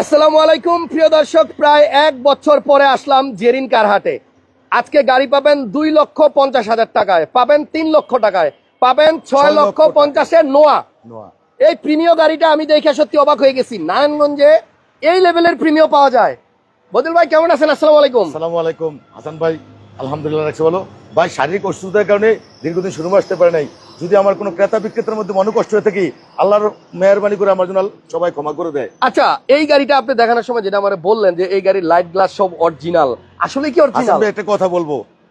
আসসালামু আলাইকুম প্রিয় দর্শক প্রায় এক বছর পরে আসলাম জেরিন কারহাটে। আজকে গাড়ি পাবেন দুই লক্ষ পঞ্চাশ হাজার টাকায় পাবেন তিন লক্ষ টাকায় পাবেন ছয় লক্ষ নোয়া। নোয়া। এই প্রিমিয় গাড়িটা আমি দেখে সত্যি অবাক হয়ে গেছি। নারায়ণগঞ্জে এই লেভেলের প্রিমিয় পাওয়া যায়। বদিল ভাই কেমন আছেন? আসসালামু আলাইকুম। আসসালামু আলাইকুম। হাসান ভাই আলহামদুলিল্লাহ রাখছে বলো। ভাই শারীরিক অসুস্থতার কারণে দীর্ঘদিন শুরু আসতে পারে নাই। যদি আমার কোনো ক্রেতা বিক্রেতার মধ্যে মনে কষ্ট হয়ে থাকি আল্লাহর মেহরবানি করে আমার জন্য সবাই ক্ষমা করে দেয়। আচ্ছা এই গাড়িটা আপনি দেখানোর সময় যেটা আমার বললেন যে এই গাড়ির লাইট গ্লাস সব অরিজিনাল আসলে কি অরিজিনাল একটা কথা বলব।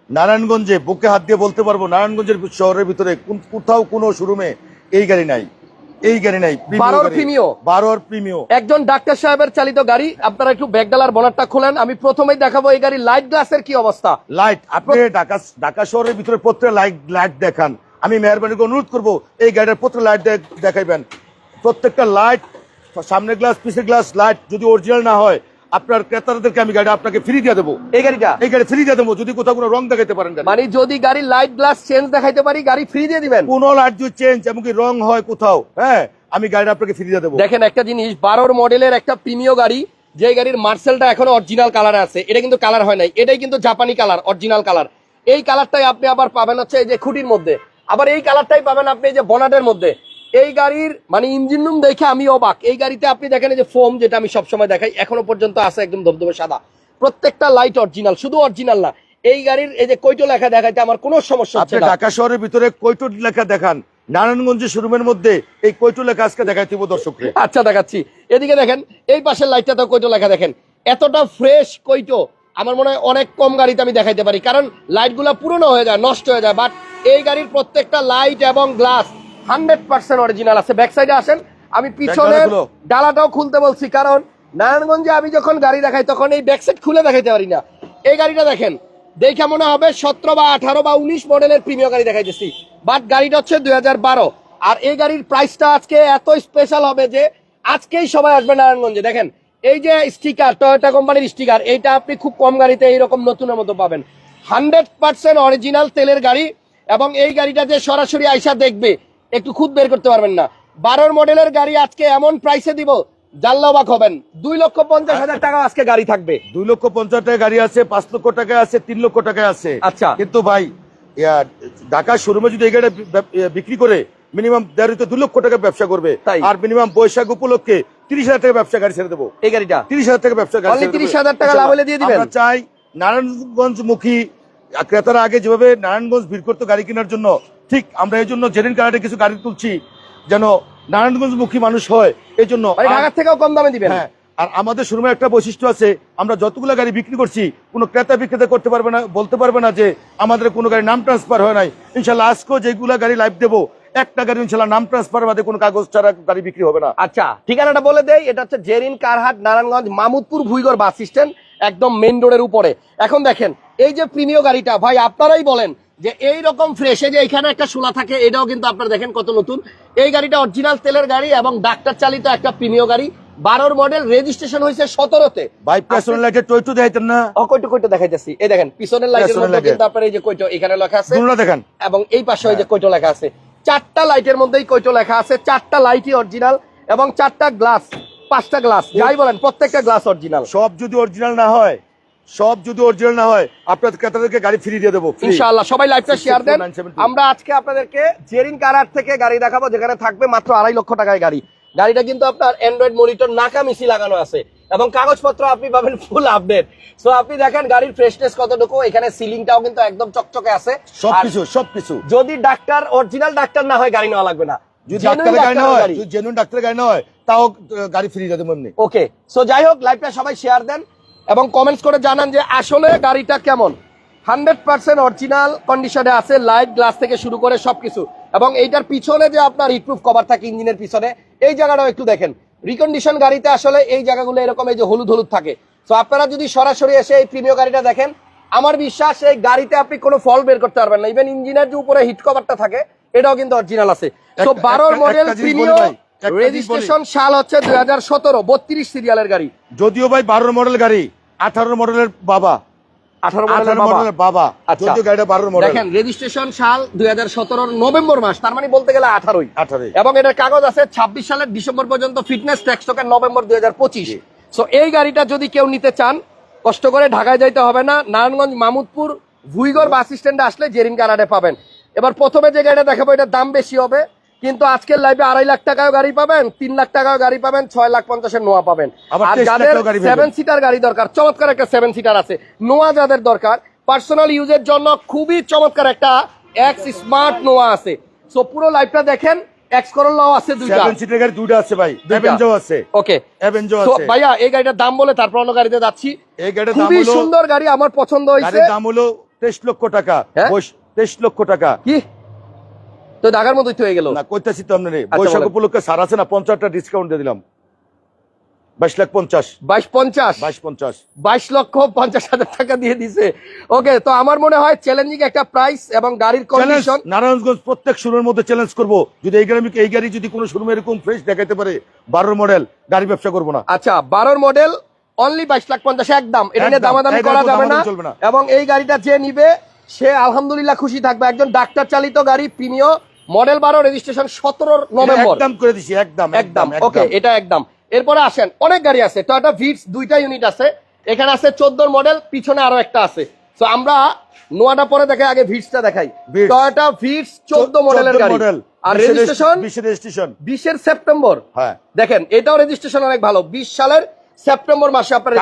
নারায়ণগঞ্জে বুকে হাত দিয়ে বলতে পারব নারায়ণগঞ্জের শহরের ভিতরে কোথাও কোনো শোরুমে এই গাড়ি নাই। এই গাড়ি নাই বারোর। Premium? বারোর প্রিমিও একজন ডাক্তার সাহেবের চালিত গাড়ি আপনারা একটু ব্যাগ ব্যাগডালার বনারটা খোলেন আমি প্রথমেই দেখাবো এই গাড়ির লাইট গ্লাসের কি অবস্থা। লাইট আপনি ঢাকা ঢাকা শহরের ভিতরে প্রত্যেক লাইট লাইট দেখান। আমি মেহরবানি অনুরোধ করব এই গাড়ির প্রত্যেক লাইট দেখাইবেন। প্রত্যেকটা লাইট সামনের গ্লাস পিছের গ্লাস লাইট যদি অরিজিনাল না হয় আপনার ক্রেতাদেরকে আমি গাড়ি আপনাকে ফ্রি দিয়ে দেবো। এই গাড়িটা? এই গাড়ি ফ্রি দিয়ে দেবো যদি কোথাও কোনো রং দেখাইতে পারেন মানে যদি গাড়ির লাইট গ্লাস চেঞ্জ দেখাইতে পারি গাড়ি ফ্রি দিয়ে দিবেন? কোনো লাইট যদি চেঞ্জ এমনকি রং হয় কোথাও হ্যাঁ আমি গাড়ি আপনাকে ফ্রি দিয়ে দেবো। দেখেন একটা জিনিস বারোর মডেলের একটা প্রিমিয় গাড়ি যে গাড়ির মার্সেলটা এখন অরিজিনাল কালার আছে এটা কিন্তু কালার হয় নাই এটাই কিন্তু জাপানি কালার অরিজিনাল কালার এই কালারটাই আপনি আবার পাবেন হচ্ছে এই যে খুঁটির মধ্যে। আবার এই কালারটাই পাবেন আপনি এই যে বনাটের মধ্যে। এই গাড়ির মানে ইঞ্জিন রুম দেখে আমি অবাক। এই গাড়িতে আপনি দেখেন এই যে ফোম যেটা আমি সবসময় দেখাই এখনও পর্যন্ত আছে একদম ধবধবে সাদা। প্রত্যেকটা লাইট অরিজিনাল শুধু অরিজিনাল না। এই গাড়ির এই যে কৈটো লেখা দেখাইতে আমার কোনো সমস্যা হচ্ছে না। ঢাকা শহরের ভিতরে কৈটো লেখা দেখান। নারায়ণগঞ্জের শোরুমের মধ্যে এই কৈটো লেখা আজকে দেখাই দিব আচ্ছা দেখাচ্ছি। এদিকে দেখেন এই পাশের লাইটটা তো কৈটো লেখা দেখেন। এতটা ফ্রেশ কৈটো। আমার মনে হয় অনেক কম গাড়িতে আমি দেখাইতে পারি। কারণ লাইটগুলো পুরনো হয়ে যায় নষ্ট হয়ে যায় বাট এই গাড়ির প্রত্যেকটা লাইট এবং গ্লাস হান্ড্রেড পার্সেন্ট অরিজিনাল আছে। ব্যাক সাইডে আসেন আমি পিছনের খুলো। ডালাটাও খুলতে বলছি কারণ নারায়ণগঞ্জে আমি যখন গাড়ি দেখাই তখন এই ব্যাক সাইড খুলে দেখাইতে পারি না। এই গাড়িটা দেখেন দেখে মনে হবে সতেরো বা আঠারো বা উনিশ মডেলের প্রিমিয় গাড়ি দেখাইতেছি। বাট গাড়িটা হচ্ছে দুই হাজার বারো। আর এই গাড়ির প্রাইসটা আজকে এত স্পেশাল হবে যে আজকেই সবাই আসবে নারায়ণগঞ্জে। দেখেন এই যে স্টিকার টয়োটা কোম্পানির স্টিকার এইটা আপনি খুব কম গাড়িতে এইরকম নতুনের মতো পাবেন। হান্ড্রেড পার্সেন্ট অরিজিনাল তেলের গাড়ি এবং এই গাড়িটা যে সরাসরি আইসা দেখবে একটু খুদ বের করতে পারবেন না বারোর মডেলের গাড়ি আজকে এমন প্রাইসে দিব হবেন দুই লক্ষ পঞ্চাশ হাজার টাকা আজকে গাড়ি থাকবে দুই লক্ষ পঞ্চাশ টাকা গাড়ি আছে পাঁচ লক্ষ টাকা আছে তিন লক্ষ টাকা আছে আচ্ছা। কিন্তু ভাই ঢাকা শোরুমে যদি এই গাড়ি বিক্রি করে মিনিমাম দেড় দুই লক্ষ টাকা ব্যবসা করবে তাই। আর মিনিমাম বৈশাখ উপলক্ষে তিরিশ হাজার টাকা ব্যবসা গাড়ি ছেড়ে দেবো এই গাড়িটা তিরিশ হাজার টাকা ব্যবসা গাড়ি দেবো। 30,000 টাকা লাভ হলে দিয়ে দিবেন? চাই নারায়ণগঞ্জ মুখী ক্রেতারা আগে যেভাবে নারায়ণগঞ্জ ভিড় করতো গাড়ি কেনার জন্য ঠিক আমরা এই জন্য জেরিন কার্ডে কিছু গাড়ি তুলছি যেন নারায়ণগঞ্জ মুখী মানুষ হয় এই জন্য মানে ঢাকার থেকেও কম দামে দিবেন। হ্যাঁ আর আমাদের শোরুমে একটা বৈশিষ্ট্য আছে আমরা যতগুলো গাড়ি বিক্রি করছি কোনো ক্রেতা বিক্রেতা করতে পারবে না বলতে পারবে না যে আমাদের কোনো গাড়ি নাম ট্রান্সফার হয় নাই। ইনশাল্লাহ আজকেও যেগুলো গাড়ি লাইভ দেবো একটা গাড়ি ইনশাল্লাহ নাম ট্রান্সফার বাদে কোনো কাগজ ছাড়া গাড়ি বিক্রি হবে না। আচ্ছা ঠিকানাটা বলে দেয় এটা হচ্ছে জেরিন কারহাট নারায়ণগঞ্জ মামুদপুর ভুইগড় বাস স্ট্যান্ড একদম মেন রোডের উপরে। এখন দেখেন এই যে প্রিমিয় গাড়িটা ভাই আপনারাই বলেন যে এই রকম ফ্রেশে যে এখানে একটা শোলা থাকে এটাও কিন্তু আপনারা দেখেন কত নতুন। এই গাড়িটা অরিজিনাল তেলের গাড়ি এবং ডাক্তার চালিত একটা প্রিমিয় গাড়ি। বারোর মডেল রেজিস্ট্রেশন হয়েছে সতেরোতে। ভাই পেছনের লাইটে টয়টু দেখাইতেন না? ও কইটো কইটো দেখাইতেছি। এই দেখেন পিছনের লাইটের মধ্যে কিন্তু আপনার এই যে কইটো এখানে লেখা আছে। দুটো এবং এই পাশে ওই যে কৈটো লেখা আছে। চারটা লাইটের মধ্যেই কৈটো লেখা আছে। চারটা লাইটই অরিজিনাল এবং চারটা গ্লাস পাঁচটা গ্লাস যাই বলেন প্রত্যেকটা গ্লাস অরিজিনাল সব যদি অরিজিনাল না হয় সব যদি অরিজিনাল না হয় আপনাদের ক্রেতাদেরকে গাড়ি ফ্রি দিয়ে দেবো। ইনশাআল্লাহ সবাই লাইভটা শেয়ার দেন। আমরা আজকে আপনাদেরকে জেরিন কারার থেকে গাড়ি দেখাবো যেখানে থাকবে মাত্র আড়াই লক্ষ টাকায় গাড়ি। গাড়িটা কিন্তু আপনার অ্যান্ড্রয়েড মনিটর নাকা মিসি লাগানো আছে এবং কাগজপত্র আপনি পাবেন ফুল আপডেট সো আপনি দেখেন গাড়ির ফ্রেশনেস কতটুকু এখানে সিলিংটাও কিন্তু একদম চকচকে আছে। সবকিছু সবকিছু। যদি ডাক্তার অরিজিনাল ডাক্তার না হয় গাড়ি নেওয়া লাগবে না। যদি ডাক্তারের গাড়ি না হয় গাড়ি। যদি জেনুইন ডাক্তারের গাড়ি না হয় তাও গাড়ি ফ্রি দিয়ে দেবো এমনি। ওকে সো যাই হোক লাইভটা সবাই শেয়ার দেন। এবং কমেন্টস করে জানান যে আসলে গাড়িটা কেমন? হান্ড্রেড পার্সেন্ট অরিজিনাল কন্ডিশনে আছে লাইট গ্লাস থেকে শুরু করে সবকিছু। এবং এইটার পিছনে যে আপনার হিটপ্রুফ কভার থাকে ইঞ্জিনের পিছনে এই জায়গাটাও একটু দেখেন। রিকন্ডিশন গাড়িতে আসলে এই জায়গাগুলো এরকম এই যে হলুদ হলুদ থাকে। তো আপনারা যদি সরাসরি এসে এই প্রিমিয় গাড়িটা দেখেন আমার বিশ্বাস এই গাড়িতে আপনি কোনো ফল বের করতে পারবেন না। ইভেন ইঞ্জিনের যে উপরে হিট কভারটা থাকে এটাও কিন্তু অরিজিনাল আছে। তো একটা- বারোর মডেল প্রিমিয়। রেজিস্ট্রেশন সাল হচ্ছে দুই হাজার সতেরো বত্রিশ সিরিয়ালের গাড়ি। যদিও ভাই বারোর মডেল গাড়ি। আঠারো মডেলের বাবা। আঠারো আঠারো মডেলের বাবা। আচ্ছা। গাড়িটা বারোর মডেল। দেখেন রেজিস্ট্রেশন সাল দুই হাজার নভেম্বর মাস তার মানে বলতে গেলে আঠারোই। আঠারোই। এবং এটার কাগজ আছে ছাব্বিশ সালের ডিসেম্বর পর্যন্ত ফিটনেস ট্যাক্স টোকেন নভেম্বর দুই হাজার পঁচিশ। সো এই গাড়িটা যদি কেউ নিতে চান কষ্ট করে ঢাকায় যাইতে হবে না। নারায়ণগঞ্জ মামুদপুর ভুইগড় বাস স্ট্যান্ডে আসলে জেরিন গারাডে পাবেন। এবার প্রথমে যে গাড়িটা দেখাবো এটার দাম বেশি হবে। কিন্তু আজকের লাইভে আড়াই লাখ টাকাও গাড়ি পাবেন তিন লাখ টাকাও গাড়ি পাবেন ছয় লাখ পঞ্চাশের নোয়া পাবেন। আর যাদের। সেভেন সিটার গাড়ি দরকার চমৎকার একটা সেভেন সিটার আছে। নোয়া যাদের দরকার পার্সোনাল ইউজের জন্য খুবই চমৎকার একটা এক্স স্মার্ট নোয়া আছে। সো পুরো লাইভটা দেখেন এক্স করোলাও আছে দুইটা। সেভেন সিটের গাড়ি দুইটা আছে ভাই অ্যাভেঞ্জো আছে। ওকে অ্যাভেঞ্জো আছে। ভাইয়া এই গাড়িটার দাম বলে তারপর অন্য গাড়িতে যাচ্ছি। এই গাড়ির দাম খুবই সুন্দর গাড়ি আমার পছন্দ হয়েছে গাড়ির দাম হলো তেইশ লক্ষ টাকা। হ্যাঁ? তেইশ লক্ষ টাকা। কি? তো ঢাকার মতোই হয়ে গেল। না কইতেছি তো আপনার আচ্ছা, বৈশাখ উপলক্ষে সার আছে না পঞ্চাশটা ডিসকাউন্ট দিয়ে দিলাম। বাইশ লাখ পঞ্চাশ। বাইশ পঞ্চাশ? বাইশ পঞ্চাশ। বাইশ লক্ষ পঞ্চাশ হাজার টাকা দিয়ে দিছে। ওকে তো আমার মনে হয় চ্যালেঞ্জিং একটা প্রাইস এবং গাড়ির কন্ডিশন নারায়ণগঞ্জ প্রত্যেক শোরুমের মধ্যে চ্যালেঞ্জ করব। যদি এই গাড়ি এই গাড়ি যদি কোনো শোরুমে এরকম ফ্রেশ দেখাইতে পারে বারোর মডেল গাড়ি ব্যবসা করব না। আচ্ছা বারোর মডেল অনলি বাইশ লাখ পঞ্চাশ একদম। এটা নিয়ে দামাদামি করা যাবে না। এবং এই গাড়িটা যে নিবে সে আলহামদুলিল্লাহ খুশি থাকবে। একজন ডাক্তার চালিত গাড়ি প্রিমিয় মডেল বারো রেজিস্ট্রেশন সতেরো নভেম্বর। একদম করে দিছি একদম একদম ওকে এটা একদম। এরপরে আসেন অনেক গাড়ি আছে টয়োটা ভিটস দুইটা ইউনিট আছে। এখানে আছে চোদ্দোর মডেল পিছনে আরও একটা আছে। তো আমরা নোয়াটা পরে দেখাই আগে ভিটসটা দেখাই। টয়টা ভিটস চোদ্দ মডেলের গাড়ি। আর রেজিস্ট্রেশন রেজিস্ট্রেশন। বিশের সেপ্টেম্বর হ্যাঁ। দেখেন এটাও রেজিস্ট্রেশন অনেক ভালো। বিশ সালের সেপ্টেম্বর মাসে আপনার।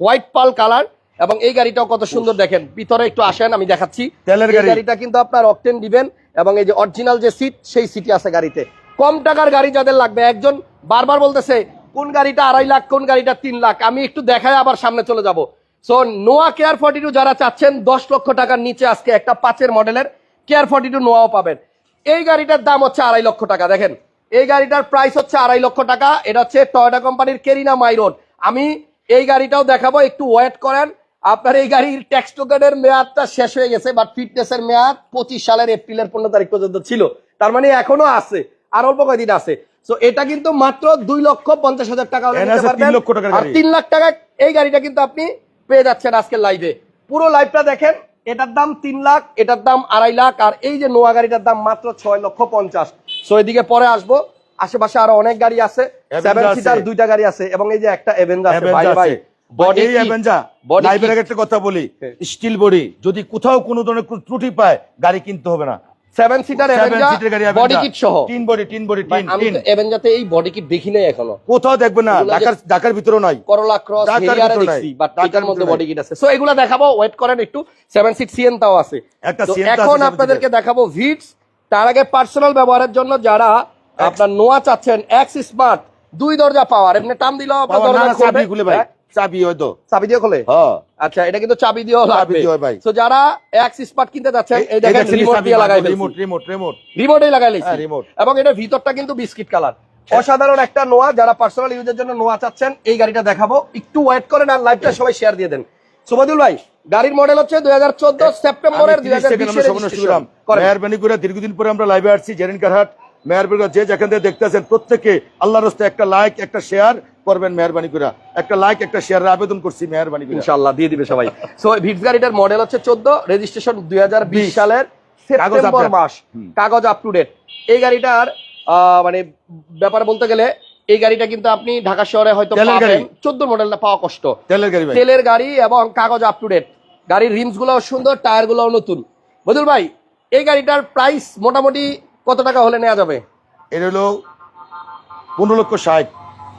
হোয়াইট পাল কালার এবং এই গাড়িটাও কত সুন্দর দেখেন। ভিতরে একটু আসেন আমি দেখাচ্ছি। তেলের গাড়ি। গাড়িটা কিন্তু আপনার অকটেন দিবেন এবং এই যে অরিজিনাল যে সিট সেই সিটি আছে গাড়িতে। কম টাকার গাড়ি যাদের লাগবে একজন বারবার বলতেছে কোন গাড়িটা আড়াই লাখ কোন গাড়িটা তিন লাখ? আমি একটু দেখায় আবার সামনে চলে যাব। So Noah K R forty two যারা চাচ্ছেন দশ লক্ষ টাকার নিচে আজকে একটা পাঁচের মডেলের কেয়ার ফর্টি টু নোয়াও পাবেন। এই গাড়িটার দাম হচ্ছে আড়াই লক্ষ টাকা দেখেন। এই গাড়িটার প্রাইস হচ্ছে আড়াই লক্ষ টাকা। এটা হচ্ছে টয়োটা কোম্পানির কেরিনা মাইরোড আমি এই গাড়িটাও দেখাবো একটু ওয়েট করেন। আপনার এই গাড়ির ট্যাক্স টোকেনের মেয়াদটা শেষ হয়ে গেছে বাট ফিটনেসের মেয়াদ পঁচিশ সালের এপ্রিলের পনেরো তারিখ পর্যন্ত ছিল। তার মানে এখনও আছে আর অল্প কয়দিন আছে। তো এটা কিন্তু মাত্র দুই লক্ষ পঞ্চাশ হাজার টাকা আর তিন লাখ টাকা এই গাড়িটা কিন্তু আপনি পেয়ে যাচ্ছেন আজকের লাইভে পুরো লাইভটা দেখেন এটার দাম তিন লাখ এটার দাম আড়াই লাখ আর এই যে নোয়া গাড়িটার দাম মাত্র ছয় লক্ষ পঞ্চাশ। সো এদিকে পরে আসব। আশেপাশে আরও অনেক গাড়ি আছে। সেভেন। সিটার দুইটা গাড়ি আছে এবং এই যে একটা এভেঞ্জার আছে ভাই অ্যাভেঞ্জা ভাই। আছে বডি একটা কথা বলি। স্টিল বডি যদি কোথাও কোনো ধরনের ত্রুটি পায় গাড়ি কিনতে হবে না। সেভেন সিটার বডি কিট সহ। তিন বডি তিন বডি তিন আমি এভেঞ্জাতে এই বডি কিট দেখি নাই এখনও। কোথাও দেখবে না এগুলো যে- ঢাকার ঢাকার ভিতরেও নাই। করলা ক্রস হেরিয়ারে দেখছি বাট ঢাকার মধ্যে বডি কিট আছে। সো এগুলো দেখাবো ওয়েট করেন একটু। সেভেন সিট সিএনটাও আছে। একটা আছে এখন আপনাদেরকে দেখাবো ভিটস তার আগে পার্সোনাল ব্যবহারের জন্য যারা আপনার নোয়া চাচ্ছেন এক্স স্মার্ট দুই দরজা পাওয়ার এমনি টান চাবি খুলে ভাই? চাবি হয়তো। চাবি দিয়ে খোলে? হ্যাঁ আচ্ছা এটা কিন্তু চাবি দিয়েও চাবি দিয়ে ভাই। তো যারা এক্স স্মার্ট কিনতে যাচ্ছেন এই দেখেন রিমোট দিয়ে লাগাই রিমোট রিমোট রিমোট রিমোটেই লাগাই লাইছি হ্যাঁ, এবং এটা ভিতরটা কিন্তু বিস্কিট কালার। অসাধারণ একটা নোয়া যারা পার্সোনাল ইউজের জন্য নোয়া চাচ্ছেন এই গাড়িটা দেখাবো। একটু ওয়েট করেন আর লাইভটা সবাই শেয়ার দিয়ে দেন। সুবাদুল ভাই গাড়ির মডেল হচ্ছে দুই হাজার চোদ্দ সেপ্টেম্বরের দুই হাজার দীর্ঘদিন পরে আমরা লাইভে আসছি জেরিন কারহাট। মেহরবানি যে যেখান থেকে দেখতেছেন প্রত্যেকে আল্লাহর রাস্তায় একটা লাইক একটা শেয়ার করবেন মেহরবানি করে। একটা লাইক একটা শেয়ার আবেদন করছি মেহরবানি করে। ইনশাল্লাহ দিয়ে দিবে সবাই। সো ভিটস গাড়িটার মডেল হচ্ছে চোদ্দ রেজিস্ট্রেশন দুই হাজার বিশ বিশ। সালের সেপ্টেম্বর মাস। কাগজ আপ টু ডেট এই গাড়িটার মানে ব্যাপার বলতে গেলে এই গাড়িটা কিন্তু আপনি ঢাকা শহরে হয়তো পাবেন। চোদ্দ মডেলটা পাওয়া কষ্ট। তেলের গাড়ি ভাই। তেলের গাড়ি এবং কাগজ আপ টু ডেট গাড়ির রিমস গুলোও সুন্দর টায়ার গুলোও নতুন। বদুল ভাই এই গাড়িটার প্রাইস মোটামুটি কত টাকা হলে নেওয়া যাবে? এটা হলো পনেরো লক্ষ ষাট।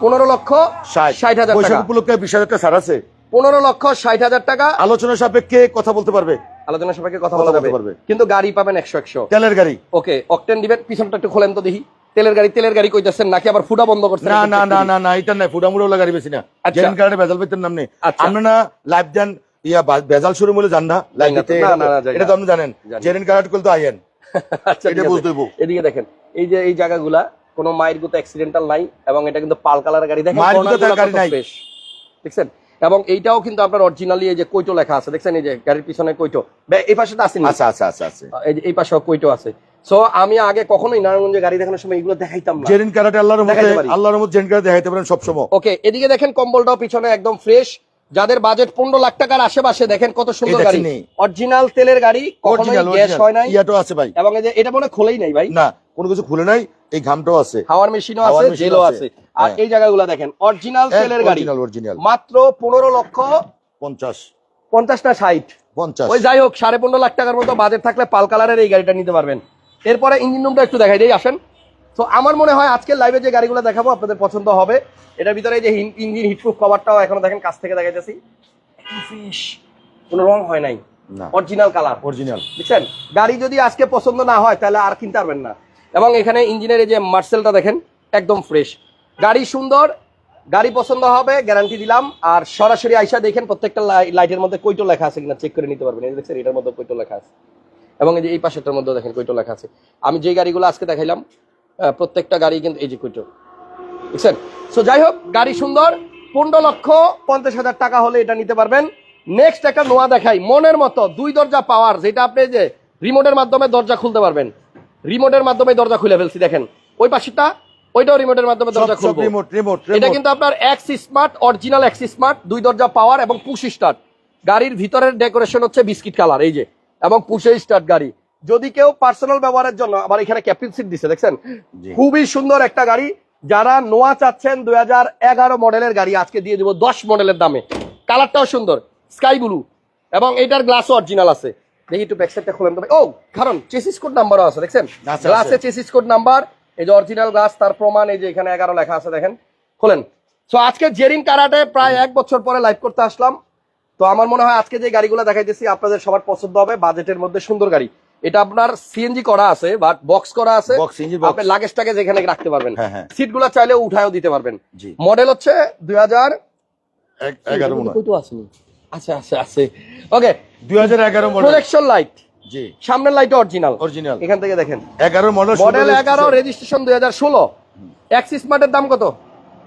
পনেরো লক্ষ ষাট। ষাট হাজার টাকা। উপলক্ষে বিশ হাজার টাকা ছাড় আছে। পনেরো লক্ষ ষাট হাজার টাকা। আলোচনা সাপেক্ষে কথা বলতে পারবে। আলোচনা সবাইকে কথা বলা যাবে। পারবে। কিন্তু গাড়ি পাবেন একশো একশো। তেলের গাড়ি। ওকে অকটেন দিবেন পিছনটা একটু খোলেন তো দেখি। তেলের গাড়ি তেলের গাড়ি কইতেছেন নাকি আবার ফুটা বন্ধ করছেন না না না না না এটা না ফুডামুড়া ওলা গাড়ি বেশি না। আচ্ছা। জেন কার্ডে ভেজাল পেতেন নাম নেই। আচ্ছা। আপনি না লাইভ দেন ইয়া ভেজাল শুরু মূলে জান না লাইভ না দিতে এটা তো আপনি জানেন। জানি। জেন কার্ড করলে তো আইয়েন। আচ্ছা। এদিকে দেখেন এই যে এই জায়গাগুলা কোনো মায়ের গুতো অ্যাক্সিডেন্টাল নাই এবং এটা কিন্তু পাল কালার গাড়ি। দেখেন। দেখছেন? এবং এইটাও কিন্তু আপনার অরিজিনালি এই যে কৈটো লেখা আছে দেখছেন? এই যে গাড়ির পিছনে কৈটো এই পাশে তো আসেনি আচ্ছা আচ্ছা আচ্ছা আচ্ছা। এই এই কৈটো আছে। সো আমি আগে কখনোই নারায়ণগঞ্জে গাড়ি দেখানোর সময় এগুলো দেখাইতাম না। জেরিন কার্ড আল্লাহর মধ্যে আল্লাহর মধ্যে কার্ড দেখাইতে পারেন সবসময়। ওকে এদিকে দেখেন কম্বলটাও পিছনে একদম ফ্রেশ যাদের বাজেট পনেরো লাখ টাকার আশেপাশে দেখেন কত সুন্দর গাড়ি। অরিজিনাল তেলের গাড়ি কখনোই গ্যাস হয় নাই। ইয়াটো আছে ভাই। এবং এটা মনে খোলেই নাই ভাই। না কোনো কিছু খুলে নাই এই ঘামটাও আছে। হাওয়ার মেশিনও আছে জেলও আছে। আছে। আর হ্যাঁ। এই জায়গাগুলো দেখেন অরিজিনাল তেলের গাড়ি। মাত্র পনেরো লক্ষ পঞ্চাশ। পঞ্চাশটা ষাট। পঞ্চাশ। ওই যাই হোক সাড়ে পনেরো লাখ টাকার মতো বাজেট থাকলে পাল কালারের এই গাড়িটা নিতে পারবেন। এরপরে ইঞ্জিন রুমটা একটু দেখাই দিই আসেন। তো আমার মনে হয় আজকের লাইভে যে গাড়িগুলো দেখাবো আপনাদের পছন্দ হবে এটার ভিতরে এই যে ইঞ্জিন হিটপ্রুফ কভারটাও এখনও দেখেন কাছ থেকে দেখাইতেছি। ফিশ কোনো রং হয় নাই। অরিজিনাল কালার অরিজিনাল বুঝছেন? গাড়ি যদি আজকে পছন্দ না হয় তাহলে আর কিনতে পারবেন না। এবং এখানে ইঞ্জিনের এই যে মার্সেলটা দেখেন একদম ফ্রেশ গাড়ি সুন্দর গাড়ি পছন্দ হবে গ্যারান্টি দিলাম। আর সরাসরি আইসা দেখেন প্রত্যেকটা লাই- লাইটের মধ্যে কইটো লেখা আছে কিনা চেক করে নিতে পারবেন। এই দেখছেন এটার মধ্যে কইটো লেখা আছে। এবং এই যে এই পাশেরটার মধ্যে দেখেন কইটো লেখা আছে। আমি যে গাড়িগুলো আজকে দেখাইলাম প্রত্যেকটা গাড়ি কিন্তু এই যে কইটো। বুঝছেন? সো যাই হোক গাড়ি সুন্দর পনেরো লক্ষ পঞ্চাশ হাজার টাকা হলে এটা নিতে পারবেন। নেক্সট একটা নোয়া দেখাই মনের মতো দুই দরজা পাওয়ার যেটা আপনি যে রিমোটের মাধ্যমে দরজা খুলতে পারবেন। রিমোটের মাধ্যমে দরজা খুলে ফেলছি দেখেন। ওই পাশেটা ওইটাও রিমোটের মাধ্যমে দরজা খুলবো। রিমোট রিমোট এটা কিন্তু আপনার X smart original X smart দুই দরজা পাওয়ার এবং পুশ স্টার্ট। গাড়ির ভিতরের ডেকোরেশন হচ্ছে বিস্কিট কালার এই যে। এবং পুশে স্টার্ট গাড়ি। যদি কেউ পার্সোনাল ব্যবহারের জন্য আবার এখানে ক্যাপ্টেন সিট দিছে দেখছেন? খুবই সুন্দর একটা গাড়ি। যারা নোয়া চাচ্ছেন দুই হাজার এগারো মডেলের গাড়ি আজকে দিয়ে দিব দশ মডেলের দামে। কালারটাও সুন্দর স্কাই ব্লু এবং এটার গ্লাসও অরিজিনাল আছে। দেখি একটু ব্যাকসাইডটা খুলেন তো ভাই। ও কারণ চেসিস কোড নাম্বারও আছে দেখছেন। গ্লাসে চেসিস কোড নাম্বার এই যে অরিজিনাল গ্লাস তার প্রমাণ এই যে এখানে এগারো লেখা আছে দেখেন? খোলেন। সো আজকে জেরিন কারাটে প্রায় এক বছর পরে লাইভ করতে আসলাম। তো আমার মনে হয় আজকে যে গাড়িগুলো দেখাইতেছি আপনাদের সবার পছন্দ হবে। বাজেটের মধ্যে সুন্দর গাড়ি। এটা আপনার সিএনজি করা আছে বাট বক্স করা আছে। আপনি লাগেজটাকে যেখানে রাখতে পারবেন। হ্যাঁ, হ্যাঁ। সিটগুলো চাইলে উঠায়ও দিতে পারবেন। মডেল হচ্ছে দুই হাজার এগারো আচ্ছা আচ্ছা আছে ওকে দুই হাজার এগারো মডেল। প্রোজেকশন লাইট জি। সামনের লাইট অরিজিনাল অরিজিনাল এখান থেকে দেখেন। এগারো মডেল মডেল এগারো রেজিস্ট্রেশন দুই হাজার ষোলো। এক্সিস স্মার্টের দাম কত?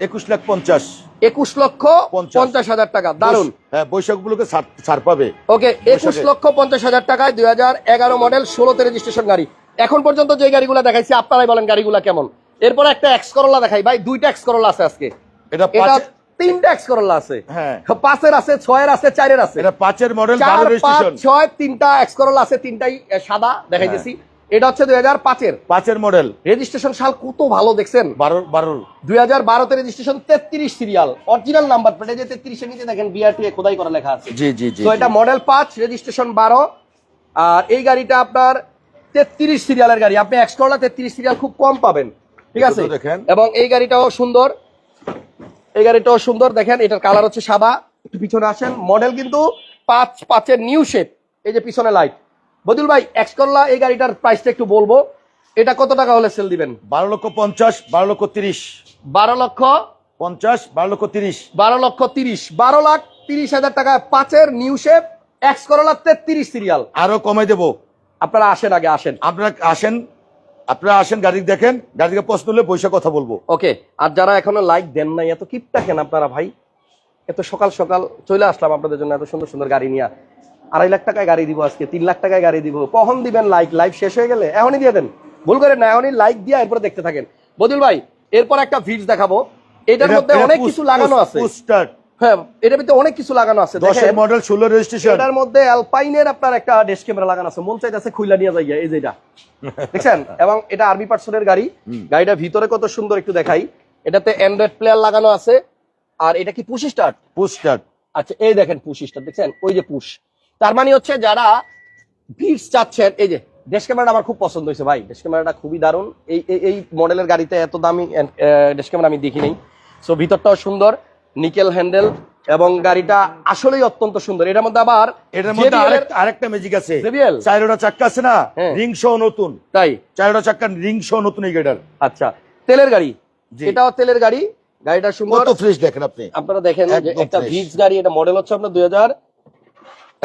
একুশ লাখ পঞ্চাশ। একুশ লক্ষ পঞ্চাশ। হাজার টাকা। দারুণ হ্যাঁ বৈশাখ গুলোকে ছাড় পাবে। ওকে একুশ লক্ষ পঞ্চাশ হাজার টাকায় দুই হাজার এগারো মডেল ষোলোতে রেজিস্ট্রেশন গাড়ি। এখন পর্যন্ত যে গাড়িগুলো দেখাইছি আপনারাই বলেন গাড়িগুলো কেমন। এরপরে একটা এক্স করোলা দেখাই। ভাই দুইটা এক্স করোলা আছে আজকে। এটা এটা তিনটা এক্স করোলা আছে। হ্যাঁ। পাঁচের আছে ছয়ের আছে চারের আছে। এটা পাঁচের মডেল ছয় তিনটা এক্স করোলা আছে তিনটাই সাদা দেখাইতেছি। এটা হচ্ছে দুই হাজার পাঁচের। পাঁচের মডেল। রেজিস্ট্রেশন সাল কত ভালো দেখছেন? বারো বারোর দুই হাজার বারোতে রেজিস্ট্রেশন তেত্রিশ সিরিয়াল। অরিজিনাল নাম্বার প্লেটে যে তেত্রিশের নিচে দেখেন বিআরটি খোদাই করা লেখা আছে। জি জি জি তো এটা মডেল পাঁচ রেজিস্ট্রেশন বারো। আর এই গাড়িটা আপনার তেত্রিশ সিরিয়ালের গাড়ি। আপনি এক্সট্রা তেত্রিশ সিরিয়াল খুব কম পাবেন। ঠিক আছে? দেখেন। এবং এই গাড়িটাও সুন্দর। এই গাড়িটাও সুন্দর। দেখেন এটার কালার হচ্ছে সাদা। একটু পিছনে আসেন। মডেল কিন্তু পাঁচ পাঁচের নিউ শেপ এই যে পিছনে লাইট বদুল ভাই এক্সকরলা এই গাড়িটার প্রাইসটা একটু বলব। এটা কত টাকা হলে সেল দিবেন? বারো লক্ষ পঞ্চাশ বারো লক্ষ তিরিশ। বারো লক্ষ পঞ্চাশ বারো লক্ষ তিরিশ। বারো লক্ষ তিরিশ। বারো লাখ তিরিশ হাজার টাকা পাঁচের নিউ শেপ এক্স করলা তেত্রিশ সিরিয়াল আরও কমাই দেবো। আপনারা আসেন আগে আসেন। আপনারা আসেন আপনারা আসেন গাড়ি দেখেন গাড়িকে পছন্দ হলে পয়সা কথা বলব। ওকে আর যারা এখনও লাইক দেন নাই এত কিপটা কেন আপনারা ভাই। এত সকাল সকাল চলে আসলাম আপনাদের জন্য এত সুন্দর সুন্দর গাড়ি নিয়ে। আড়াই লাখ টাকায় গাড়ি দিব আজকে তিন লাখ টাকায় গাড়ি দিব। কখন দিবেন লাইক লাইভ শেষ হয়ে গেলে এখনই দিয়ে দেন। ভুল করেন না এখনই লাইক দিয়ে এরপরে দেখতে থাকেন। বদুল ভাই এরপর একটা ভিডস দেখাবো। এটার মধ্যে অনেক কিছু লাগানো আছে। হ্যাঁ এটার ভিতরে অনেক কিছু লাগানো আছে। দেখেন মডেল ষোলো রেজিস্ট্রেশন এটার মধ্যে অ্যালপাইনের আপনার একটা ক্যামেরা লাগানো আছে। মন চাইতেছে খুইলা নিয়ে এই যে এটা। দেখছেন? এবং এটা আরবি পার্সনের গাড়ি। গাড়িটা ভিতরে কত সুন্দর একটু দেখাই। এটাতে অ্যান্ড্রয়েড প্লেয়ার লাগানো আছে। আর এটা কি পুশ স্টার্ট পুশ স্টার্ট আচ্ছা এই দেখেন পুশ স্টার্ট দেখছেন? ওই যে পুশ। তার মানে হচ্ছে যারা ভিড়স চাচ্ছেন এই যে ডেস ক্যামেরাটা আমার খুব পছন্দ হয়েছে ভাই। ডেস ক্যামেরাটা খুবই দারুণ। এই এই- মডেলের গাড়িতে এত দামি ডেস ক্যামেরা আমি দেখি নাই। সো ভিতরটাও সুন্দর নিকেল হ্যান্ডেল এবং গাড়িটা আসলেই অত্যন্ত সুন্দর। এটার মধ্যে আবার এটার মধ্যে আরেকটা ম্যাজিক আছে? চারোটা চাক্কা আছে না? হ্যাঁ। রিং সহ নতুন। তাই? চারোটা চাক্কা রিং সহ নতুন এই গাড়িটার। আচ্ছা তেলের গাড়ি। এটাও তেলের গাড়ি। গাড়িটা সুন্দর। কত ফ্রেশ দেখেন আপনি। আপনারা দেখেন একটা। ভিক্স গাড়ি এটা মডেল হচ্ছে আপনার দুই হাজার